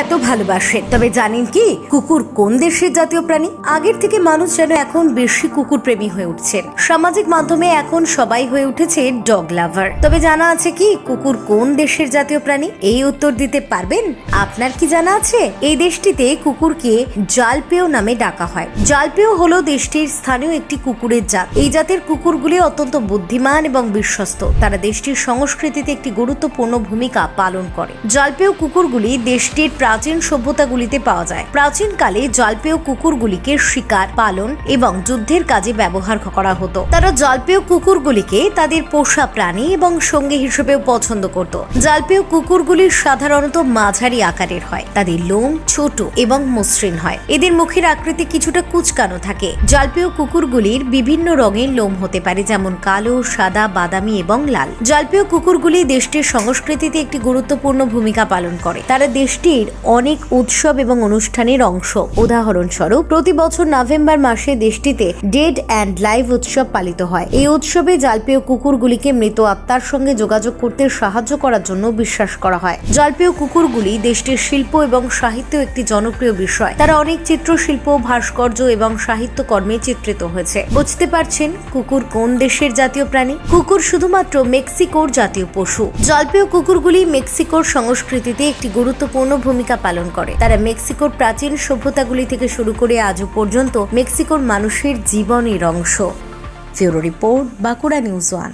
এত ভালোবাসেন তবে জানেন কি, কুকুর কোন দেশের জাতীয় প্রাণী? আগের থেকে মানুষ যেন এখন বেশি কুকুর প্রেমী হয়ে উঠছেন সামাজিক মাধ্যমে এখন সবাই হয়ে উঠেছে ডগ লাভার। তবে জানা আছে কি, কুকুর কোন দেশের জাতীয় প্রাণী? এই উত্তর দিতে পারবেন? আপনার কি জানা আছে? এই দেশটিতে কুকুরকে জালপেও নামে ডাকা হয়। জালপেও হলো দেশটির স্থানীয় একটি কুকুরের জাত। এই জাতের কুকুরগুলি অত্যন্ত বুদ্ধিমান এবং বিশ্বস্ত। তারা দেশটির সংস্কৃতিতে একটি গুরুত্বপূর্ণ ভূমিকা পালন করে। জলপেয় কুকুরগুলি দেশটির প্রাচীন সভ্যতাগুলিতে পাওয়া যায়। প্রাচীনকালে জলপেয় কুকুরগুলিকে শিকার, পালন এবং যুদ্ধের কাজে ব্যবহার করা হতো। তারা জলপেয় কুকুরগুলিকে তাদের পোষা প্রাণী এবং সঙ্গী হিসেবেও পছন্দ করত। জলপেয় কুকুরগুলি সাধারণত মাঝারি আকারের হয়। তাদের লোম ছোট এবং মসৃণ হয়। এদের মুখের আকৃতি কিছুটা কুচকানো থাকে। জলপেয় কুকুরগুলির বিভিন্ন রঙের লোম হতে পারে, যেমন কালো, সাদা, বাদামি এবং লাল। জলপেয় কুকুরগুলি দেশটির সংস্কৃতিতে একটি গুরুত্বপূর্ণ ভূমিকা পালন করে। তারা দেশটির অনেক উৎসব এবং অনুষ্ঠানের অংশ। উদাহরণস্বরূপ, প্রতি বছর নভেম্বর মাসে দেশটিতে ডেড অ্যান্ড লাইভ উৎসব পালিত হয়। এই উৎসবে জলপেয় কুকুরগুলিকে মৃত আত্মার সঙ্গে যোগাযোগ করতে সাহায্য করার জন্য বিশ্বাস করা হয়। জলপেয় কুকুরগুলি দেশটির শিল্প এবং সাহিত্য একটি জনপ্রিয় বিষয়। তারা অনেক চিত্রশিল্প, ভাস্কর্য এবং সাহিত্যকর্মে চিত্রিত হয়েছে। বুঝতে পারছেন কুকুর কোন দেশের জাতীয় প্রাণী? কুকুর শুধুমাত্র মেক্সিকোর জাতীয় পশু। জলপেয় কুকুরগুলি মেক্সিকোর সংস্কৃতিতে একটি গুরুত্বপূর্ণ ভূমিকা পালন করে। তারা মেক্সিকোর প্রাচীন সভ্যতাগুলি থেকে শুরু করে আজও পর্যন্ত মেক্সিকোর মানুষের জীবনের অংশ। Bureau report, Bankura news one.